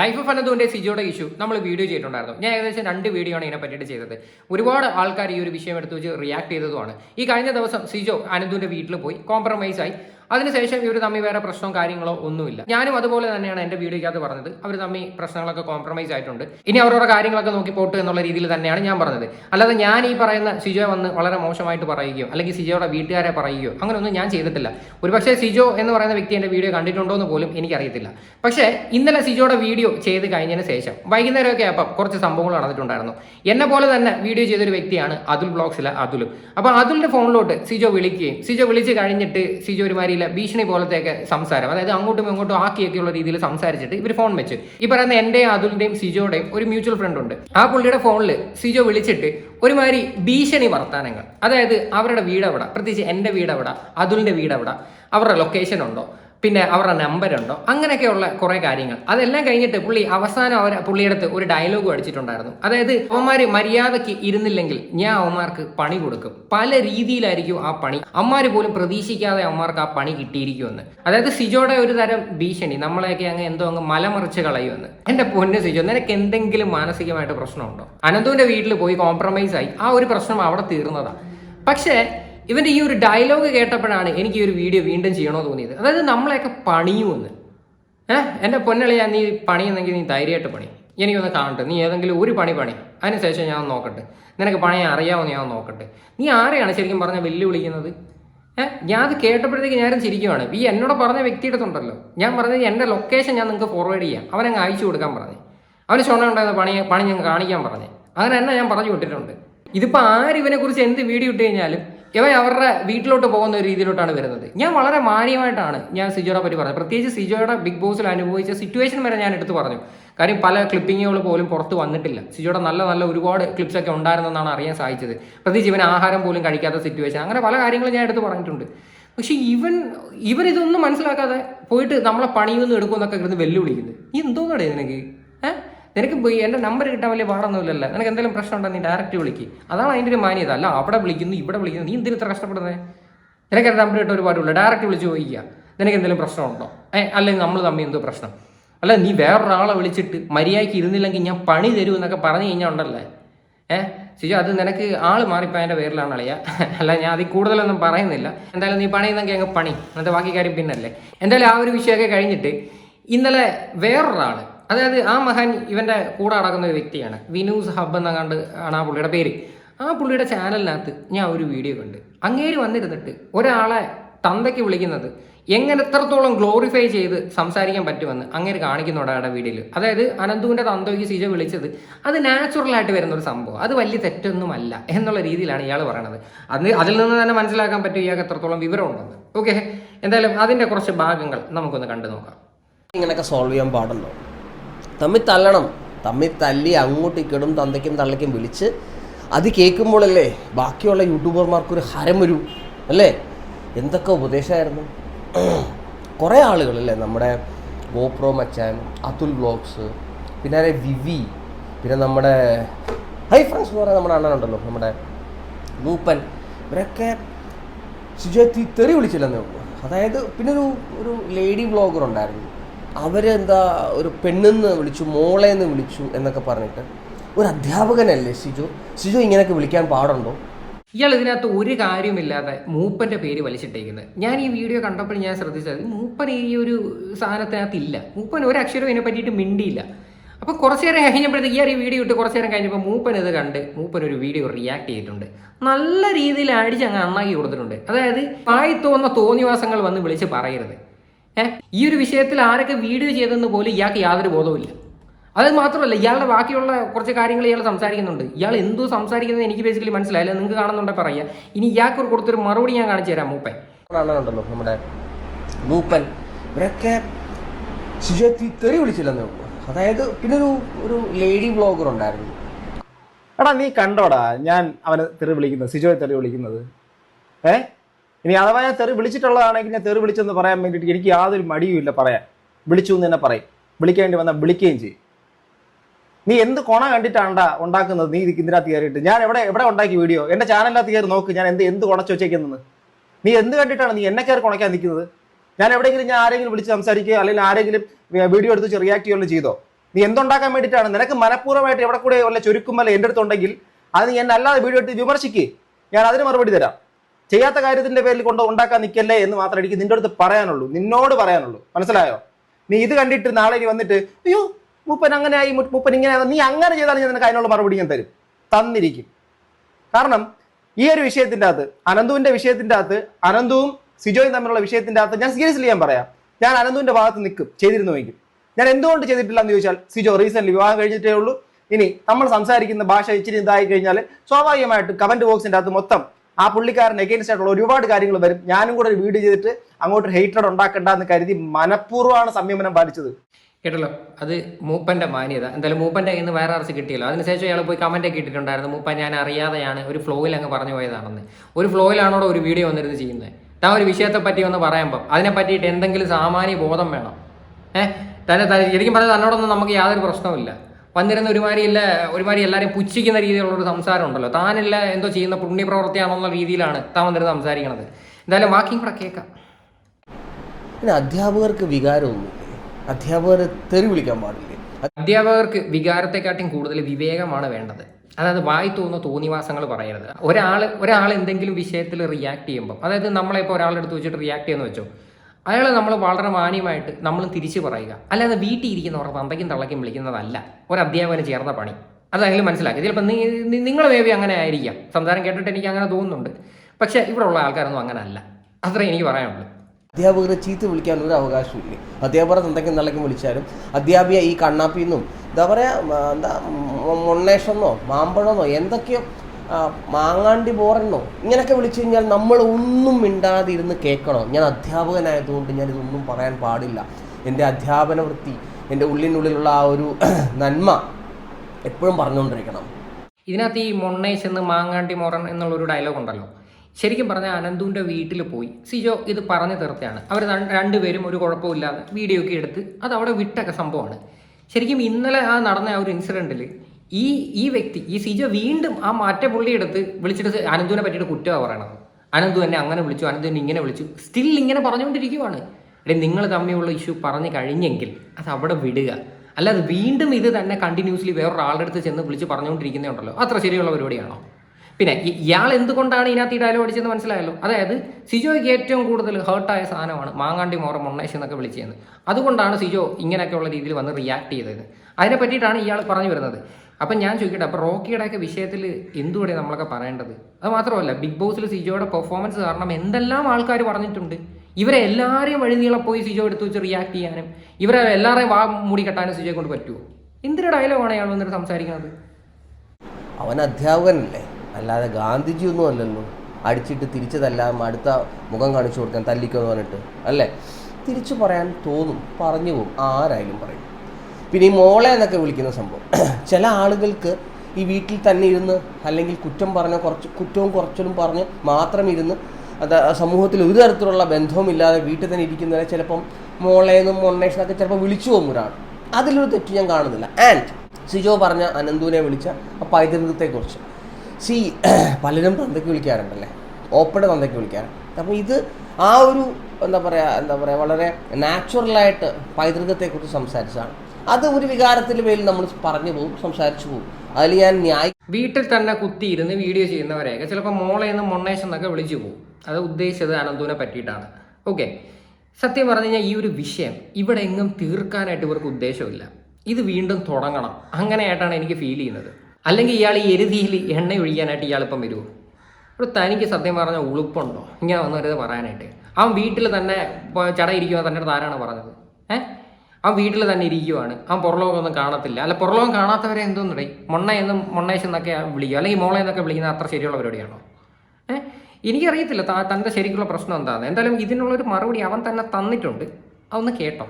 Life of അനന്തുവിന്റെ സിജോയുടെ issue നമ്മൾ വീഡിയോ ചെയ്തിട്ടുണ്ടായിരുന്നു. ഞാൻ ഏകദേശം രണ്ട് വീഡിയോ ആണ് ഇതിനെ പറ്റിയിട്ട് ചെയ്തത്. ഒരുപാട് ആൾക്കാർ ഈ ഒരു വിഷയം എടുത്ത് വെച്ച് റിയാക്ട് ചെയ്തതുമാണ്. ഈ കഴിഞ്ഞ ദിവസം സിജോ അനന്തുവിന്റെ വീട്ടിൽ പോയി. കോംപ്രമൈസ് ആയി. അതിനുശേഷം ഇവർ തമ്മിൽ വേറെ പ്രശ്നവും കാര്യങ്ങളോ ഒന്നുമില്ല. ഞാനും അതുപോലെ തന്നെയാണ് എന്റെ വീഡിയോയ്ക്കകത്ത് പറഞ്ഞത്. അവർ തമ്മിൽ പ്രശ്നങ്ങളൊക്കെ കോംപ്രമൈസ് ആയിട്ടുണ്ട്. ഇനി അവരവരുടെ കാര്യങ്ങളൊക്കെ നോക്കി പോട്ട് എന്നുള്ള രീതിയിൽ തന്നെയാണ് ഞാൻ പറഞ്ഞത്. അല്ലാതെ ഞാൻ ഈ പറയുന്ന സിജോ വന്ന് വളരെ മോശമായിട്ട് പറയുകയോ അല്ലെങ്കിൽ സിജോയുടെ വീട്ടുകാരെ പറയുകയോ അങ്ങനെയൊന്നും ഞാൻ ചെയ്തിട്ടില്ല. ഒരുപക്ഷെ സിജോ എന്ന് പറയുന്ന വ്യക്തി എന്റെ വീഡിയോ കണ്ടിട്ടുണ്ടോ എന്ന് പോലും എനിക്കറിയത്തില്ല. പക്ഷേ ഇന്നലെ സിജോയുടെ വീഡിയോ ചെയ്ത് കഴിഞ്ഞതിന് ശേഷം വൈകുന്നേരമൊക്കെ ആയപ്പോൾ കുറച്ച് സംഭവങ്ങൾ നടന്നിട്ടുണ്ടായിരുന്നു. എന്നെ പോലെ തന്നെ വീഡിയോ ചെയ്തൊരു വ്യക്തിയാണ് അതുൽ ബ്ലോഗ്സിലെ അതുലും അപ്പോൾ അതുലിന്റെ ഫോണിലോട്ട് സിജോ വിളിക്കുകയും സിജോ വിളിച്ച് കഴിഞ്ഞിട്ട് സിജോ ഒരുമാതിരിയില്ല ഭീഷണി പോലത്തെയൊക്കെ സംസാരം അതായത് അങ്ങോട്ടും ഇങ്ങോട്ടും ആക്കിയൊക്കെയുള്ള രീതിയിൽ സംസാരിച്ചിട്ട് ഇവർ ഫോൺ വെച്ച്. ഈ പറയുന്ന എന്റെയും അതുലിന്റെയും സിജോയുടെയും ഒരു മ്യൂച്വൽ ഫ്രണ്ട് ഉണ്ട്. ആ പുള്ളിയുടെ ഫോണിൽ സിജോ വിളിച്ചിട്ട് ഒരുമാതിരി ഭീഷണി വർത്താനങ്ങൾ. അതായത് അവരുടെ വീട് എവിടെ പ്രത്യേകിച്ച് എന്റെ വീട് എവിടെ അതുലിന്റെ വീട് എവിടെ അവരുടെ ലൊക്കേഷൻ ഉണ്ടോ? പിന്നെ അവരുടെ നമ്പരുണ്ടോ? അങ്ങനെയൊക്കെയുള്ള കുറെ കാര്യങ്ങൾ. അതെല്ലാം കഴിഞ്ഞിട്ട് പുള്ളി അവസാനം അവർ പുള്ളിയെടുത്ത് ഒരു ഡയലോഗ് അടിച്ചിട്ടുണ്ടായിരുന്നു. അതായത് അവന്മാര് മര്യാദയ്ക്ക് ഇരുന്നില്ലെങ്കിൽ ഞാൻ അവന്മാർക്ക് പണി കൊടുക്കും. പല രീതിയിലായിരിക്കും ആ പണി. അമ്മമാര് പോലും പ്രതീക്ഷിക്കാതെ അവന്മാർക്ക് ആ പണി കിട്ടിയിരിക്കുമെന്ന്. അതായത് സിജോയുടെ ഒരു തരം ഭീഷണി. നമ്മളെയൊക്കെ അങ്ങ് എന്തോ അങ്ങ് മലമറിച്ച് കളയുമെന്ന്. എന്റെ പൊന്ന് സിജോ നിനക്ക് എന്തെങ്കിലും മാനസികമായിട്ട് പ്രശ്നമുണ്ടോ? അനന്തുവിന്റെ വീട്ടിൽ പോയി കോംപ്രമൈസ് ആയി. ആ ഒരു പ്രശ്നം അവിടെ തീർന്നതാണ് പക്ഷേ ഇവന്റെ ഈ ഒരു ഡയലോഗ് കേട്ടപ്പോഴാണ് എനിക്ക് ഈ ഒരു വീഡിയോ വീണ്ടും ചെയ്യണോ തോന്നിയത്. അതായത് നമ്മളെയൊക്കെ പണിയുമെന്ന്. ഏഹ് എന്റെ പൊന്നളിയാ നീ പണിയുന്നെങ്കിൽ നീ ധൈര്യമായിട്ട് പണി. എനിക്കൊന്ന് കാണട്ടെ നീ ഏതെങ്കിലും ഒരു പണി പണി. അതിനുശേഷം ഞാൻ നോക്കട്ടെ. നിനക്ക് പണി അറിയാമോ ഞാൻ നോക്കട്ടെ. നീ ആരെയാണ് ശരിക്കും പറഞ്ഞ വെല്ലുവിളിക്കുന്നത് ഏഹ് ഞാൻ അത് കേട്ടപ്പോഴത്തേക്ക് ഞാനും ചിരിക്കുവാണ്. ഈ എന്നോട് പറഞ്ഞ വ്യക്തിയുടെ അടുത്തുണ്ടല്ലോ ഞാൻ പറഞ്ഞത് എന്റെ ലൊക്കേഷൻ ഞാൻ നിങ്ങൾക്ക് ഫോർവേഡ് ചെയ്യാം. അവനങ്ങ് അയച്ചു കൊടുക്കാൻ പറഞ്ഞു. അവന് ഉണ്ടായിരുന്ന പണി പണി ഞാൻ കാണിക്കാൻ പറഞ്ഞു. അങ്ങനെ തന്നെ ഞാൻ പറഞ്ഞു വിട്ടിട്ടുണ്ട്. ഇതിപ്പോൾ ആര് ഇവനെ കുറിച്ച് എന്ത് വീഡിയോ ഇട്ട് കഴിഞ്ഞാലും ഇവൻ അവരുടെ വീട്ടിലോട്ട് പോകുന്ന ഒരു രീതിയിലോട്ടാണ് വരുന്നത്. ഞാൻ വളരെ മാന്യമായിട്ടാണ് ഞാൻ സിജോയുടെ പറ്റി പറഞ്ഞത്. പ്രത്യേകിച്ച് സിജോയുടെ ബിഗ് ബോസിൽ അനുഭവിച്ച സിറ്റുവേഷൻ വരെ ഞാൻ എടുത്തു പറഞ്ഞു. കാര്യം പല ക്ലിപ്പിങ്ങുകൾ പോലും പുറത്ത് വന്നിട്ടില്ല. സിജോയുടെ നല്ല നല്ല ഒരുപാട് ക്ലിപ്സ് ഒക്കെ ഉണ്ടായിരുന്നെന്നാണ് അറിയാൻ സാധിച്ചത്. പ്രത്യേകിച്ച് ഇവൻ ആഹാരം പോലും കഴിക്കാത്ത സിറ്റുവേഷൻ അങ്ങനെ പല കാര്യങ്ങളും ഞാൻ എടുത്ത് പറഞ്ഞിട്ടുണ്ട്. പക്ഷേ ഇവൻ ഇതൊന്നും മനസ്സിലാക്കാതെ പോയിട്ട് നമ്മളെ പണിയൊന്നും എടുക്കുമെന്നൊക്കെ ഇരുന്ന് വെല്ലുവിളിക്കുന്നത് ഈ എന്തോന്നടേ നിനക്ക്? ഏഹ് നിനക്ക് എന്റെ നമ്പർ കിട്ടാൻ വലിയ പാടൊന്നുമില്ലല്ലോ നിനക്ക് എന്തെങ്കിലും പ്രശ്നം ഉണ്ടെങ്കിൽ നീ ഡയറക്റ്റ് വിളിക്ക്. അതാണ് അതിന്റെ ഒരു മാന്യത. അല്ല അവിടെ വിളിക്കുന്നു ഇവിടെ വിളിക്കുന്നു. നീ എന്തിനു ഇത്ര കഷ്ടപ്പെടുന്നത് നിനക്ക് എന്റെ നമ്പർ കിട്ടാൻ ഒരു പാടില്ല ഡയറക്റ്റ് വിളിച്ച് ചോദിക്കുക. നിനക്ക് എന്തെങ്കിലും പ്രശ്നമുണ്ടോ ഏ അല്ലെങ്കിൽ നമ്മൾ തമ്മിൽ എന്തോ പ്രശ്നം? അല്ല നീ വേറൊരാളെ വിളിച്ചിട്ട് മര്യാദയ്ക്ക് ഇരുന്നില്ലെങ്കിൽ ഞാൻ പണി തരൂ എന്നൊക്കെ പറഞ്ഞു കഴിഞ്ഞാൽ ഉണ്ടല്ലേ? ഏഹ് ശിശു അത് നിനക്ക് ആൾ മാറിപ്പോയതിന്റെ പേരിലാണ് അളിയ അല്ല ഞാൻ അതിൽ കൂടുതലൊന്നും പറയുന്നില്ല. എന്തായാലും നീ പണിയുന്നെങ്കിൽ അങ്ങ് പണി. എന്നിട്ട് ബാക്കി കാര്യം പിന്നല്ലേ. എന്തായാലും ആ ഒരു വിഷയമൊക്കെ കഴിഞ്ഞിട്ട് ഇന്നലെ വേറൊരാൾ അതായത് ആ മഹാൻ ഇവന്റെ കൂടെ നടക്കുന്ന ഒരു വ്യക്തിയാണ്. വിനൂസ് ഹബ് എന്നങ്ങാണ്ട് ആണ് ആ പുള്ളിയുടെ പേര്. ആ പുള്ളിയുടെ ചാനലിനകത്ത് ഞാൻ ഒരു വീഡിയോ കണ്ട്. അങ്ങേര് വന്നിരുന്നിട്ട് ഒരാളെ തന്തയ്ക്ക് വിളിക്കുന്നത് എങ്ങനെ എത്രത്തോളം ഗ്ലോറിഫൈ ചെയ്ത് സംസാരിക്കാൻ പറ്റുമെന്ന് അങ്ങേര് കാണിക്കുന്നുണ്ട് അയാളുടെ വീഡിയോയിൽ അതായത് അനന്തുവിന്റെ തന്തയ്ക്ക് സിജ വിളിച്ചത് അത് നാച്ചുറൽ ആയിട്ട് വരുന്ന ഒരു സംഭവം. അത് വലിയ തെറ്റൊന്നുമല്ല എന്നുള്ള രീതിയിലാണ് ഇയാൾ പറയണത്. അത് അതിൽ നിന്ന് തന്നെ മനസ്സിലാക്കാൻ പറ്റും ഇയാൾക്ക് എത്രത്തോളം വിവരമുണ്ടെന്ന്. ഓക്കെ എന്തായാലും അതിന്റെ കുറച്ച് ഭാഗങ്ങൾ നമുക്കൊന്ന് കണ്ടു നോക്കാം. ഇങ്ങനെയൊക്കെ സോൾവ് ചെയ്യാൻ പാടുണ്ടോ? തമ്മിൽ തല്ലണം. തമ്മിൽ തല്ലി അങ്ങോട്ടും ഇക്കടും തന്തയ്ക്കും തള്ളയ്ക്കും വിളിച്ച് അത് കേൾക്കുമ്പോഴല്ലേ ബാക്കിയുള്ള യൂട്യൂബർമാർക്കൊരു ഹരം വരൂ അല്ലേ? എന്തൊക്കെ ഉപദേശമായിരുന്നു? കുറേ ആളുകളല്ലേ നമ്മുടെ ഗോപ്രോ മച്ചാൻ അതുൽ ബ്ലോഗ്സ് പിന്നെ വിവി പിന്നെ നമ്മുടെ ഹൈ ഫ്രണ്ട്സ് എന്ന് പറയുന്ന നമ്മുടെ അണ്ണനുണ്ടല്ലോ നമ്മുടെ മൂപ്പൻ ഇവരൊക്കെ ശുചിത്തി തെറി വിളിച്ചില്ലെന്നേ ഉള്ളൂ. അതായത് പിന്നെ ഒരു ഒരു ലേഡി ബ്ലോഗർ ഉണ്ടായിരുന്നു. അവരെന്താ ഒരു പെണ്ണെന്ന് വിളിച്ചു മോളെ എന്ന് വിളിച്ചു എന്നൊക്കെ പറഞ്ഞിട്ട് ഒരു അധ്യാപകനല്ലേ സിജു? സിജു ഇങ്ങനെയൊക്കെ വിളിക്കാൻ പാടുണ്ടോ? ഇയാൾ ഇതിനകത്ത് ഒരു കാര്യമില്ലാതെ മൂപ്പന്റെ പേര് വലിച്ചിട്ടേക്കുന്നത്. ഞാൻ ഈ വീഡിയോ കണ്ടപ്പോൾ ഞാൻ ശ്രദ്ധിച്ചത് മൂപ്പൻ ഈ ഒരു സാധനത്തിനകത്ത് ഇല്ല മൂപ്പൻ ഒരു അക്ഷരവും ഇതിനെ പറ്റിയിട്ട് മിണ്ടിയില്ല. അപ്പൊ കുറച്ചു നേരം കഴിഞ്ഞപ്പോഴത്തേക്ക് ഈ വീഡിയോ ഇട്ട് കുറച്ചു നേരം കഴിഞ്ഞപ്പോൾ മൂപ്പൻ ഇത് കണ്ട് മൂപ്പൻ ഒരു വീഡിയോ റിയാക്ട് ചെയ്തിട്ടുണ്ട്. നല്ല രീതിയിൽ അടിച്ച് അങ്ങ് അണ്ണാക്കി കൊടുത്തിട്ടുണ്ട്. അതായത് പായി തോന്നുന്ന തോന്നിവാസങ്ങൾ വന്ന് വിളിച്ച് പറയരുത്. ഏഹ് ഈ ഒരു വിഷയത്തിൽ ആരൊക്കെ വീഡിയോ ചെയ്തെന്ന് പോലും ഇയാൾക്ക് യാതൊരു ബോധവുമില്ല. അത് മാത്രമല്ല ഇയാളുടെ ബാക്കിയുള്ള കുറച്ച് കാര്യങ്ങൾ ഇയാൾ സംസാരിക്കുന്നുണ്ട്. ഇയാൾ എന്തോ സംസാരിക്കുന്നത് എനിക്ക് ബേസിക്കലി മനസ്സിലായില്ല. നിങ്ങൾക്ക് കാണുന്നുണ്ടെ പറയാം. ഇനി ഇയാൾക്ക് ഒരു കൊടുത്തൊരു മറുപടി ഞാൻ കാണിച്ചു തരാം മൂപ്പൻ. കാണാനുണ്ടല്ലോ നമ്മുടെ മൂപ്പൻ. ഇവരൊക്കെ സുജയത്തി തെറി വിളിച്ചില്ലെന്നേ ഉള്ളൂ അതായത് പിന്നെ ഒരു ഒരു ലേഡി ബ്ലോഗർ ഉണ്ടായിരുന്നു. എടാ നീ കണ്ടോടാ ഞാൻ അവനെ തെറി വിളിക്കുന്നത് സിജോയെ തെറി വിളിക്കുന്നത്. ഏ? ഇനി അഥവാ ഞാൻ തെറി വിളിച്ചിട്ടുള്ളതാണെങ്കിൽ ഞാൻ തെറി വിളിച്ചെന്ന് പറയാൻ വേണ്ടിയിട്ട് എനിക്ക് യാതൊരു മടിയും ഇല്ല പറയാൻ. വിളിച്ചു എന്ന് തന്നെ പറയും. വിളിക്കേണ്ടി വന്നാൽ വിളിക്കുകയും ചെയ്യും. നീ എന്ത് കൊണ കണ്ടിട്ടാണ്ടാ ഉണ്ടാക്കുന്നത്? നീ ഇതിനകത്ത് കയറിയിട്ട്. ഞാൻ എവിടെ എവിടെ ഉണ്ടാക്കി വീഡിയോ? എന്റെ ചാനലിനകത്ത് കയറി നോക്ക്. ഞാൻ എന്ത് എന്ത് കുണച്ച് വെച്ചേക്കുന്നത്? നീ എന്ത് കണ്ടിട്ടാണ് നീ എന്നെ കയറി കുണയ്ക്കാൻ നിൽക്കുന്നത്? ഞാൻ എവിടെയെങ്കിലും ഞാൻ ആരെങ്കിലും വിളിച്ച് സംസാരിക്കുകയോ അല്ലെങ്കിൽ ആരെങ്കിലും വീഡിയോ എടുത്ത് റിയാക്ട് ചെയ്യുകയോ ചെയ്തോ? നീ എന്തുണ്ടാക്കാൻ വേണ്ടിയിട്ടാണ്? നിനക്ക് മനഃപൂർവമായിട്ട് എവിടെ കൂടെ വല്ല ചുരുക്കുമല്ല എന്റെ അടുത്തുണ്ടെങ്കിൽ അത് നീ എന്നെ അല്ലാതെ വീഡിയോ എടുത്ത് വിമർശിക്കുക ഞാൻ അതിന് മറുപടി തരാം. ചെയ്യാത്ത കാര്യത്തിന്റെ പേരിൽ കൊണ്ട് ഉണ്ടാക്കാൻ നിൽക്കല്ലേ എന്ന് മാത്രം എനിക്ക് നിന്റെ അടുത്ത് പറയാനുള്ളൂ. നിന്നോട് പറയാനുള്ളൂ. മനസ്സിലായോ? നീ ഇത് കണ്ടിട്ട് നാളെ ഇനി വന്നിട്ട് അയ്യോ മൂപ്പൻ അങ്ങനെ ആയി മു- മൂപ്പൻ ഇങ്ങനെ നീ അങ്ങനെ ചെയ്താൽ ഞാൻ നിനക്ക് അതിനുള്ള മറുപടി ഞാൻ തരും. തന്നിരിക്കും. കാരണം ഈ ഒരു വിഷയത്തിന്റെ അകത്ത് അനന്തുവിന്റെ വിഷയത്തിന്റെ അകത്ത് അനന്തുവും സിജോയും തമ്മിലുള്ള വിഷയത്തിന്റെ അകത്ത് ഞാൻ സീരിയസ്ലി ഞാൻ പറയാം. ഞാൻ അനന്തുവിന്റെ ഭാഗത്ത് നിൽക്കും ചെയ്തിരുന്നുവെങ്കിൽ. ഞാൻ എന്തുകൊണ്ട് ചെയ്തിട്ടില്ല എന്ന് ചോദിച്ചാൽ സിജോ റീസെന്റ് വിവാഹം കഴിഞ്ഞിട്ടേ ഉള്ളൂ. ഇനി നമ്മൾ സംസാരിക്കുന്ന ഭാഷ ഇച്ചിരി ഇതായി കഴിഞ്ഞാൽ സ്വാഭാവികമായിട്ട് കമന്റ് ബോക്സിന്റെ അകത്ത് മൊത്തം ആ പുള്ളിക്കാരൻ എഗെയിൻസ്റ്റ് ആയിട്ടുള്ള ഒരുപാട് കാര്യങ്ങൾ വരും. ഞാനും കൂടെ ഒരു വീട് ചെയ്തിട്ട് അങ്ങോട്ട് ഹെയ്റ്റഡ് ഉണ്ടാക്കണ്ട എന്ന് കരുതി മനഃപൂർവമാണ് സംയമനം പാലിച്ചത്. കേട്ടല്ലോ? അത് മൂപ്പന്റെ മാന്യത. എന്തായാലും മൂപ്പന്റെ ഇന്ന് വേറെ അറച്ച് കിട്ടിയല്ലോ. അതിനുശേഷം അയാൾ പോയി കമന്റ് ഒക്കെ ഇട്ടിട്ടുണ്ടായിരുന്നു. മൂപ്പൻ ഞാൻ അറിയാതെയാണ് ഒരു ഫ്ലോയിൽ അങ്ങ് പറഞ്ഞു പോയതാണെന്ന്. ഒരു ഫ്ലോയിലാണോ ഒരു വീഡിയോ വന്നിരുന്ന് ചെയ്യുന്നത് താൻ ഒരു വിഷയത്തെ പറ്റി ഒന്ന് പറയുമ്പോൾ അതിനെ പറ്റിയിട്ട് എന്തെങ്കിലും സാമാന്യ ബോധം വേണം. ഏഹ് തന്നെ ത- ശരിക്കും പറഞ്ഞാൽ തന്നോടൊന്നും നമുക്ക് യാതൊരു പ്രശ്നവുമില്ല. വന്നിരുന്ന ഒരുമാതിരിയില്ല ഒരുമാതിരി എല്ലാവരും പുച്ഛിക്കുന്ന രീതിയിലുള്ള ഒരു സംസാരം ഉണ്ടല്ലോ. താനില്ല എന്തോ ചെയ്യുന്ന പുണ്യപ്രവൃത്തിയാണെന്നുള്ള രീതിയിലാണ് താൻ വന്നിരുന്ന് സംസാരിക്കണത്. എന്തായാലും വാക്കിംഗ് കൂടെ കേൾക്കാം. പിന്നെ അധ്യാപകർക്ക് വികാരമൊന്നുമില്ലേ? അധ്യാപകർ തെറി വിളിക്കാൻ പാടില്ല? അധ്യാപകർക്ക് വികാരത്തെക്കാട്ടും കൂടുതൽ വിവേകമാണ് വേണ്ടത്. അതായത് വായി തോന്നുന്ന തോന്നിവാസങ്ങൾ പറയരുത്. ഒരാൾ ഒരാൾ എന്തെങ്കിലും വിഷയത്തിൽ റിയാക്ട് ചെയ്യുമ്പോൾ അതായത് നമ്മളെ ഇപ്പോൾ ഒരാളുടെ അടുത്ത് വെച്ചിട്ട് റിയാക്ട് ചെയ്യുന്ന വെച്ചോ അയാൾ നമ്മൾ വളരെ മാന്യമായിട്ട് നമ്മൾ തിരിച്ചു പറയുക. അല്ലാതെ വീട്ടിൽ ഇരിക്കുന്നവർ തന്തയ്ക്കും തള്ളയ്ക്കും വിളിക്കുന്നതല്ല. ഒരു അധ്യാപകന് ചേർന്ന പണി. അതായാലും മനസ്സിലാക്കി ചിലപ്പോൾ നിങ്ങൾ മേ ബി അങ്ങനെ ആയിരിക്കാം. സംസാരം കേട്ടിട്ട് എനിക്ക് അങ്ങനെ തോന്നുന്നുണ്ട്. പക്ഷെ ഇവിടെ ഉള്ള ആൾക്കാരൊന്നും അങ്ങനെ അല്ല അത്രേ എനിക്ക് പറയാനുള്ളൂ. അധ്യാപകരെ ചീത്ത വിളിക്കാൻ ഒരു അവകാശമില്ല. അധ്യാപകരെ തന്തയ്ക്കും തള്ളയ്ക്കും വിളിച്ചാലും അധ്യാപിക ഈ കണ്ണാപ്പിന്നും എന്താ പറയുക എന്താ മുണ്ണേഷമെന്നോ മാമ്പഴമെന്നോ എന്തൊക്കെയോ മാങ്ങാണ്ടി ബോറെന്നോ ഇങ്ങനെയൊക്കെ വിളിച്ചു കഴിഞ്ഞാൽ നമ്മൾ ഒന്നും മിണ്ടാതിരുന്ന് കേൾക്കണോ. ഞാൻ അധ്യാപകനായതുകൊണ്ട് ഞാൻ ഇതൊന്നും പറയാൻ പാടില്ല. എന്റെ അധ്യാപന വൃത്തി എന്റെ ഉള്ളിനുള്ളിലുള്ള ആ ഒരു നന്മ എപ്പോഴും പറഞ്ഞുകൊണ്ടിരിക്കണം. ഇതിനകത്ത് ഈ മൊണ്ണേശ് എന്ന് മാങ്ങാണ്ടി മോറൻ എന്നുള്ളൊരു ഡയലോഗ് ഉണ്ടല്ലോ. ശരിക്കും പറഞ്ഞാൽ അനന്തുവിന്റെ വീട്ടിൽ പോയി. സിജോ ഇത് പറഞ്ഞു തീർത്തയാണ്. അവർ രണ്ടുപേരും ഒരു കുഴപ്പമില്ലാതെ വീഡിയോ ഒക്കെ എടുത്ത് അത് അവിടെ വിട്ടൊക്കെ സംഭവമാണ്. ശരിക്കും ഇന്നലെ ആ നടന്ന ആ ഒരു ഇൻസിഡന്റിൽ ഈ ഈ വ്യക്തി ഈ സിജോ വീണ്ടും ആ മാറ്റ പുള്ളി എടുത്ത് വിളിച്ചിട്ട് അനന്തുവിനെ പറ്റിയിട്ട് കുറ്റമാണ് പറയണത് അനന്തു എന്നെ അങ്ങനെ വിളിച്ചു അനന്തു എന്നെ ഇങ്ങനെ വിളിച്ചു സ്റ്റിൽ ഇങ്ങനെ പറഞ്ഞുകൊണ്ടിരിക്കുവാണ്. എടേ നിങ്ങൾ തമ്മിലുള്ള ഇഷ്യൂ പറഞ്ഞു കഴിഞ്ഞെങ്കിൽ അത് അവിടെ വിടുക. അല്ലാതെ വീണ്ടും ഇത് തന്നെ കണ്ടിന്യൂസ്ലി വേറൊരാളുടെ അടുത്ത് ചെന്ന് വിളിച്ച് പറഞ്ഞുകൊണ്ടിരിക്കുന്നേ ഉണ്ടല്ലോ. അത്ര ശരിയുള്ള പരിപാടിയാണോ? പിന്നെ ഇയാൾ എന്തുകൊണ്ടാണ് ഇതിനകത്ത് ഈ ഡയലോഗ് അടിച്ചെന്ന് മനസ്സിലായല്ലോ? അതായത് സിജോയ്ക്ക് ഏറ്റവും കൂടുതൽ ഹേർട്ടായ സാധനമാണ് മാങ്ങാണ്ടി മോറ മൊണ്ണേശ് എന്നൊക്കെ വിളിച്ചത് അതുകൊണ്ടാണ് സിജോ ഇങ്ങനെയൊക്കെയുള്ള രീതിയിൽ വന്ന് റിയാക്ട് ചെയ്തത്. അതിനെ പറ്റിയിട്ടാണ് ഇയാൾ പറഞ്ഞു വരുന്നത്. അപ്പം ഞാൻ ചോദിക്കട്ടെ അപ്പോൾ റോക്കിയുടെയൊക്കെ വിഷയത്തിൽ എന്തുകൂടെ നമ്മളൊക്കെ പറയേണ്ടത്? അത് മാത്രമല്ല ബിഗ് ബോസിൽ സിജോയുടെ പെർഫോമൻസ് കാരണം എന്തെല്ലാം ആൾക്കാർ പറഞ്ഞിട്ടുണ്ട്. ഇവരെ എല്ലാവരെയും വഴിനീളം പോയി സിജോ എടുത്ത് വെച്ച് റിയാക്ട് ചെയ്യാനും ഇവരെ എല്ലാവരെയും വാ മൂടി കെട്ടാനും സിജോയെ കൊണ്ട് പറ്റുമോ എന്തിനു ഡയലോഗാണ് അയാൾ വന്നിട്ട് സംസാരിക്കുന്നത്? അവൻ അധ്യാപകനല്ലേ? അല്ലാതെ ഗാന്ധിജി ഒന്നും അല്ലല്ലോ. അടിച്ചിട്ട് തിരിച്ചതല്ല അടുത്ത മുഖം കാണിച്ചു കൊടുക്കാൻ എന്ന് പറഞ്ഞിട്ട് അല്ലേ? തിരിച്ചു പറയാൻ തോന്നും പറഞ്ഞു പോകും ആരായാലും പറയും. പിന്നെ ഈ മോളെ എന്നൊക്കെ വിളിക്കുന്ന സംഭവം. ചില ആളുകൾക്ക് ഈ വീട്ടിൽ തന്നെ ഇരുന്ന് അല്ലെങ്കിൽ കുറ്റം പറഞ്ഞ കുറച്ച് കുറ്റവും കുറച്ചിലും പറഞ്ഞ് മാത്രം ഇരുന്ന് അത് സമൂഹത്തിൽ ഒരു തരത്തിലുള്ള ബന്ധവും ഇല്ലാതെ വീട്ടിൽ തന്നെ ഇരിക്കുന്നവരെ ചിലപ്പം മോളേന്നും മൊണ്ണേഷനൊക്കെ ചിലപ്പോൾ വിളിച്ചു പോകും ഒരാൾ. അതിലൊരു തെറ്റ് ഞാൻ കാണുന്നില്ല. ആൻഡ് സിജോ പറഞ്ഞ അനന്തുവിനെ വിളിച്ച ആ പൈതൃകത്തെക്കുറിച്ച്. സി പലരും തന്തയ്ക്ക് വിളിക്കാറുണ്ടല്ലേ? ഓപ്പഡ് തന്തയ്ക്ക് വിളിക്കാറുണ്ട് അപ്പോൾ ഇത് ആ ഒരു എന്താ പറയുക എന്താ പറയുക വളരെ നാച്ചുറലായിട്ട് പൈതൃകത്തെക്കുറിച്ച് സംസാരിച്ചതാണ്. അത് ഒരു വികാരത്തിൽ മേൽ നമ്മൾ പറഞ്ഞു പോകും സംസാരിച്ചു പോകും. അതിൽ ഞാൻ ന്യായ വീട്ടിൽ തന്നെ കുത്തിയിരുന്ന് വീഡിയോ ചെയ്യുന്നവരെയൊക്കെ ചിലപ്പോൾ മോളെ നിന്ന് മൊണ്ണേശം എന്നൊക്കെ വിളിച്ചു പോകും. അത് ഉദ്ദേശിച്ചത് അനന്തുവിനെ പറ്റിയിട്ടാണ്. ഓക്കെ സത്യം പറഞ്ഞു കഴിഞ്ഞാൽ ഈ ഒരു വിഷയം ഇവിടെ എങ്ങും തീർക്കാനായിട്ട് ഇവർക്ക് ഉദ്ദേശമില്ല ഇത് വീണ്ടും തുടങ്ങണം. അങ്ങനെയായിട്ടാണ് എനിക്ക് ഫീൽ ചെയ്യുന്നത്. അല്ലെങ്കിൽ ഇയാൾ ഈ എരുതിയിൽ എണ്ണ ഒഴിക്കാനായിട്ട് ഇയാളിപ്പം വരുമോ ഒരു തനിക്ക് സത്യം പറഞ്ഞ ഉളുപ്പുണ്ടോ? ഇങ്ങനെ വന്നവരത് പറയാനായിട്ട്. അവൻ വീട്ടിൽ തന്നെ ഇപ്പൊ ചട ഇരിക്കുക തന്നെ താരാണ് പറഞ്ഞത്? ഏഹ് അവൻ വീട്ടിൽ തന്നെ ഇരിക്കുവാണ്. അവൻ പുറലോകമൊന്നും കാണത്തില്ല. അല്ല പുറലോകം കാണാത്തവരെ എന്തോന്നിടേ മൊണ്ണ എന്നും മൊണ്ണേശ് എന്നൊക്കെ വിളിക്കുക അല്ലെങ്കിൽ മോളെ എന്നൊക്കെ വിളിക്കുന്ന അത്ര ശരിയുള്ള പരിപാടിയാണോ? ഏഹ് എനിക്കറിയത്തില്ല. തന്റെ ശരിക്കുള്ള പ്രശ്നം എന്താണെന്ന് എന്തായാലും ഇതിനുള്ളൊരു മറുപടി അവൻ തന്നെ തന്നിട്ടുണ്ട്. അതൊന്ന് കേട്ടോ.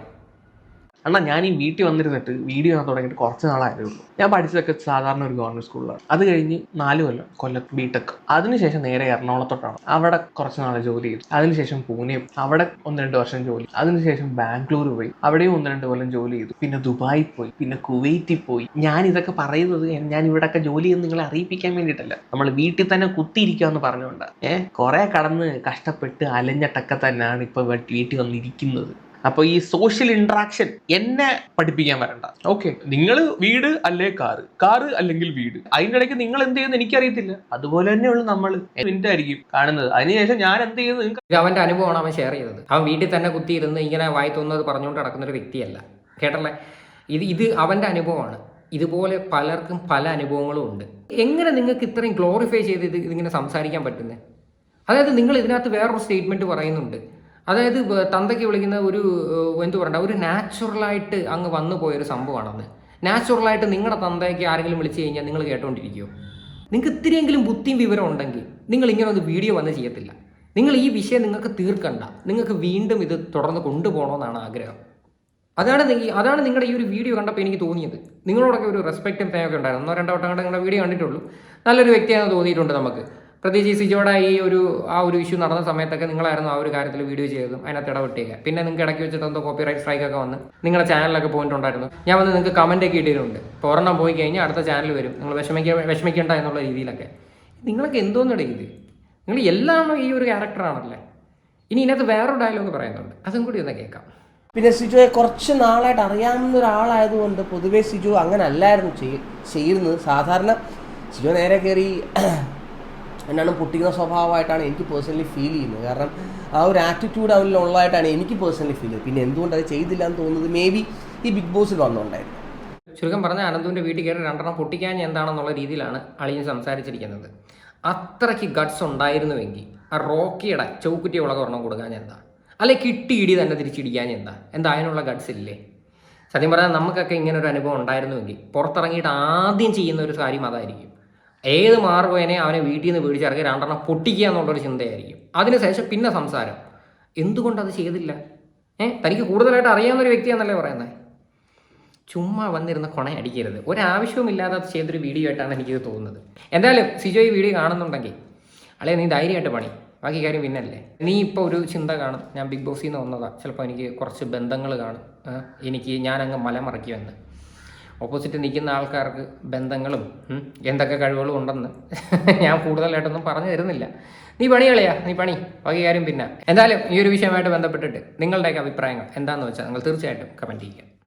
അണ്ണാ ഞാൻ ഈ വീട്ടിൽ വന്നിരുന്നിട്ട് വീഡിയോ ഞാൻ തുടങ്ങിയിട്ട് കുറച്ച് നാളായിരുന്നു ഞാൻ പഠിച്ചതൊക്കെ സാധാരണ ഒരു ഗവൺമെന്റ് സ്കൂളിലാണ് അത് കഴിഞ്ഞ് നാല് കൊല്ലം കൊല്ലം ബിടെക് അതിനുശേഷം നേരെ എറണാകുളത്തോട്ടാണ്. അവിടെ കുറച്ച് നാൾ ജോലി ചെയ്തു. അതിനുശേഷം പൂനെ അവിടെ ഒന്ന് രണ്ട് വർഷം ജോലി. അതിനുശേഷം ബാംഗ്ലൂർ പോയി. അവിടെയും ഒന്ന് രണ്ട് കൊല്ലം ജോലി ചെയ്തു. പിന്നെ ദുബായിൽ പോയി. പിന്നെ കുവൈറ്റിൽ പോയി. ഞാൻ ഇതൊക്കെ പറയുന്നത് ഞാൻ ഇവിടെയൊക്കെ ജോലി ചെയ്യുന്ന നിങ്ങളെ അറിയിപ്പിക്കാൻ വേണ്ടിയിട്ടല്ല. നമ്മൾ വീട്ടിൽ തന്നെ കുത്തിയിരിക്കുക എന്ന് പറഞ്ഞുകൊണ്ട് ഏഹ് കുറെ കടന്ന് കഷ്ടപ്പെട്ട് അലഞ്ഞിട്ടൊക്കെ തന്നെയാണ് ഇപ്പൊ വീട്ടിൽ വന്നിരിക്കുന്നത്. അപ്പൊ ഈ സോഷ്യൽ ഇന്ററാക്ഷൻ എന്നെ പഠിപ്പിക്കാൻ വരണ്ട. ഓക്കെ നിങ്ങൾ വീട് അല്ലേ കാറ്? കാറ് അല്ലെങ്കിൽ വീട്? അതിന്റെ ഇടയ്ക്ക് നിങ്ങൾ എന്ത് ചെയ്യുന്നത് എനിക്കറിയത്തില്ല. അതുപോലെ തന്നെയുള്ള നമ്മൾ മിനിറ്റ് ആയിരിക്കും കാണുന്നത്. അതിനുശേഷം ഞാൻ എന്ത് ചെയ്യുന്നത് നിങ്ങൾക്ക് അവന്റെ അനുഭവമാണ് അവൻ ഷെയർ ചെയ്തത്. അവൻ വീട്ടിൽ തന്നെ കുത്തിയിരുന്ന് ഇങ്ങനെ വായി തോന്നുന്നത് പറഞ്ഞുകൊണ്ട് നടക്കുന്ന ഒരു വ്യക്തിയല്ല. കേട്ടല്ലേ? ഇത് ഇത് അവന്റെ അനുഭവമാണ്. ഇതുപോലെ പലർക്കും പല അനുഭവങ്ങളും ഉണ്ട്. എങ്ങനെ നിങ്ങൾക്ക് ഇത്രയും ഗ്ലോറിഫൈ ചെയ്ത് ഇത് ഇതിങ്ങനെ സംസാരിക്കാൻ പറ്റുന്നത് അതായത് നിങ്ങൾ ഇതിനകത്ത് വേറൊരു സ്റ്റേറ്റ്മെന്റ് പറയുന്നുണ്ട്. അതായത് തന്തയ്ക്ക് വിളിക്കുന്ന ഒരു എന്തു പറയണ്ട ഒരു നാച്ചുറലായിട്ട് അങ്ങ് വന്നു പോയൊരു സംഭവമാണെന്ന് നാച്ചുറലായിട്ട് നിങ്ങളുടെ തന്തയ്ക്ക് ആരെങ്കിലും വിളിച്ചു കഴിഞ്ഞാൽ നിങ്ങൾ കേട്ടോണ്ടിരിക്കുമോ നിങ്ങൾക്ക് ഇത്തിരിയെങ്കിലും ബുദ്ധിയും വിവരം ഉണ്ടെങ്കിൽ നിങ്ങൾ ഇങ്ങനെ ഒരു വീഡിയോ വന്ന് ചെയ്യത്തില്ല. നിങ്ങൾ ഈ വിഷയം നിങ്ങൾക്ക് തീർക്കണ്ട. നിങ്ങൾക്ക് വീണ്ടും ഇത് തുടർന്ന് കൊണ്ടുപോകണമെന്നാണ് ആഗ്രഹം. അതാണ് അതാണ് നിങ്ങളുടെ ഈ ഒരു വീഡിയോ കണ്ടപ്പോൾ എനിക്ക് തോന്നിയത്. നിങ്ങളോടൊക്കെ ഒരു റെസ്പെക്റ്റും ഫേമൊക്കെ ഉണ്ടായിരുന്നു. ഒന്നോ രണ്ടോ വട്ടം കണ്ട് നിങ്ങളുടെ വീഡിയോ കണ്ടിട്ടുള്ളൂ. നല്ലൊരു വ്യക്തിയാണെന്ന് തോന്നിയിട്ടുണ്ട് നമുക്ക്. പ്രത്യേകിച്ച് ഈ സിജോയുടെ ഈ ഒരു ആ ഒരു ഇഷ്യൂ നടന്ന സമയത്തൊക്കെ നിങ്ങളായിരുന്നു ആ ഒരു കാര്യത്തിൽ വീഡിയോ ചെയ്തതും അതിനകത്ത് ഇടപെട്ടിയൊക്കെ പിന്നെ നിങ്ങൾക്ക് ഇടയ്ക്ക് വെച്ചിട്ട് എന്തോ കോപ്പി റൈറ്റ് സ്ട്രൈക്ക് ഒക്കെ വന്ന് നിങ്ങളുടെ ചാനലിലൊക്കെ പോയിട്ടുണ്ടായിരുന്നു ഞാൻ വന്ന് നിങ്ങൾക്ക് കമന്റ് ഒക്കെ ഇട്ടിട്ടുണ്ട് ഇപ്പോൾ ഒരെണ്ണം പോയി കഴിഞ്ഞാൽ അടുത്ത ചാനൽ വരും. നിങ്ങൾ വിഷമിക്ക വിഷമിക്കേണ്ട എന്നുള്ള രീതിയിലൊക്കെ. നിങ്ങൾക്ക് എന്തോന്നിട ഇത്? നിങ്ങൾ എല്ലാം ഈ ഒരു ക്യാരക്ടറാണല്ലേ ഇനി ഇതിനകത്ത് വേറൊരു ഡയലോഗ് പറയുന്നുണ്ട്. അതും കൂടി ഒന്ന് കേൾക്കാം. പിന്നെ സിജുവെ കുറച്ച് നാളായിട്ട് അറിയാവുന്ന ഒരാളായതുകൊണ്ട് പൊതുവേ സിജു അങ്ങനെ അല്ലായിരുന്നു ചെയ്- ചെയ്യുന്നത് സാധാരണ സിജു നേരെ കയറി എന്നാണ് പൊട്ടിക്കുന്ന സ്വഭാവമായിട്ടാണ് എനിക്ക് പേഴ്സണലി ഫീൽ ചെയ്യുന്നത്. കാരണം ആ ഒരു ആറ്റിറ്റ്യൂഡ് അവനിൽ ഉള്ളതായിട്ടാണ് എനിക്ക് പേഴ്സണലി ഫീൽ ചെയ്യുന്നത്. പിന്നെ എന്തുകൊണ്ട് അത് ചെയ്തില്ല എന്ന് തോന്നുന്നത് മേ ബി ഈ ബിഗ് ബോസിൽ വന്നുകൊണ്ടായിരുന്നു ചുരുക്കം പറഞ്ഞ അനന്തുവിന്റെ വീട്ടിൽ കയറി രണ്ടെണ്ണം പൊട്ടിക്കാൻ എന്താണെന്നുള്ള രീതിയിലാണ് അളിയൻ സംസാരിച്ചിരിക്കുന്നത്. അത്രയ്ക്ക് ഗട്ട്സ് ഉണ്ടായിരുന്നുവെങ്കിൽ ആ റോക്കിയുടെ ചൗക്കുറ്റി ഉളക ഒരെണ്ണം കൊടുക്കാൻ എന്താ? അല്ലെ കിട്ടി ഇടി തന്നെ തിരിച്ചിടിക്കാൻ എന്താ? എന്താ അതിനുള്ള ഗട്ട്സ് ഇല്ലേ? സത്യം പറഞ്ഞാൽ നമുക്കൊക്കെ ഇങ്ങനെ ഒരു അനുഭവം ഉണ്ടായിരുന്നുവെങ്കിൽ പുറത്തിറങ്ങിയിട്ട് ആദ്യം ചെയ്യുന്ന ഒരു കാര്യം അതായിരിക്കും. ഏത് മാർഗേനെ അവനെ വീട്ടിൽ നിന്ന് പേടിച്ചിറക്കി രണ്ടെണ്ണം പൊട്ടിക്കുക എന്നുള്ളൊരു ചിന്തയായിരിക്കും. അതിനുശേഷം പിന്നെ സംസാരം. എന്തുകൊണ്ടത് ചെയ്തില്ല? ഏഹ് തനിക്ക് കൂടുതലായിട്ട് അറിയാവുന്നൊരു വ്യക്തിയാണെന്നല്ലേ പറയുന്നത് ചുമ്മാ വന്നിരുന്ന കൊണ അടിക്കരുത്. ഒരാവശ്യവുമില്ലാതെ അത് ചെയ്തൊരു വീഡിയോ ആയിട്ടാണ് എനിക്കിത് തോന്നുന്നത്. എന്തായാലും സിജോ ഈ വീഡിയോ കാണുന്നുണ്ടെങ്കിൽ അല്ലെ നീ ധൈര്യമായിട്ട് പണി. ബാക്കി കാര്യം പിന്നല്ലേ. നീ ഇപ്പോൾ ഒരു ചിന്ത കാണും. ഞാൻ ബിഗ് ബോസിൽ നിന്ന് വന്നതാണ് ചിലപ്പോൾ എനിക്ക് കുറച്ച് ബന്ധങ്ങൾ കാണും. ഏ? എനിക്ക് ഞാനങ്ങ് മലമറയ്ക്കുമെന്ന് ഓപ്പോസിറ്റ് നിൽക്കുന്ന ആൾക്കാർക്ക് ബന്ധങ്ങളും എന്തൊക്കെ കഴിവുകളും ഉണ്ടെന്ന് ഞാൻ കൂടുതലായിട്ടൊന്നും പറഞ്ഞു തരുന്നില്ല. നീ പണി കളിയാ നീ പണി ബാക്കി കാര്യം പിന്നെ. എന്തായാലും ഈ ഒരു വിഷയമായിട്ട് ബന്ധപ്പെട്ടിട്ട് നിങ്ങളുടെയൊക്കെ അഭിപ്രായങ്ങൾ എന്താണെന്ന് വെച്ചാൽ നിങ്ങൾ തീർച്ചയായിട്ടും കമന്റ് ചെയ്യുക.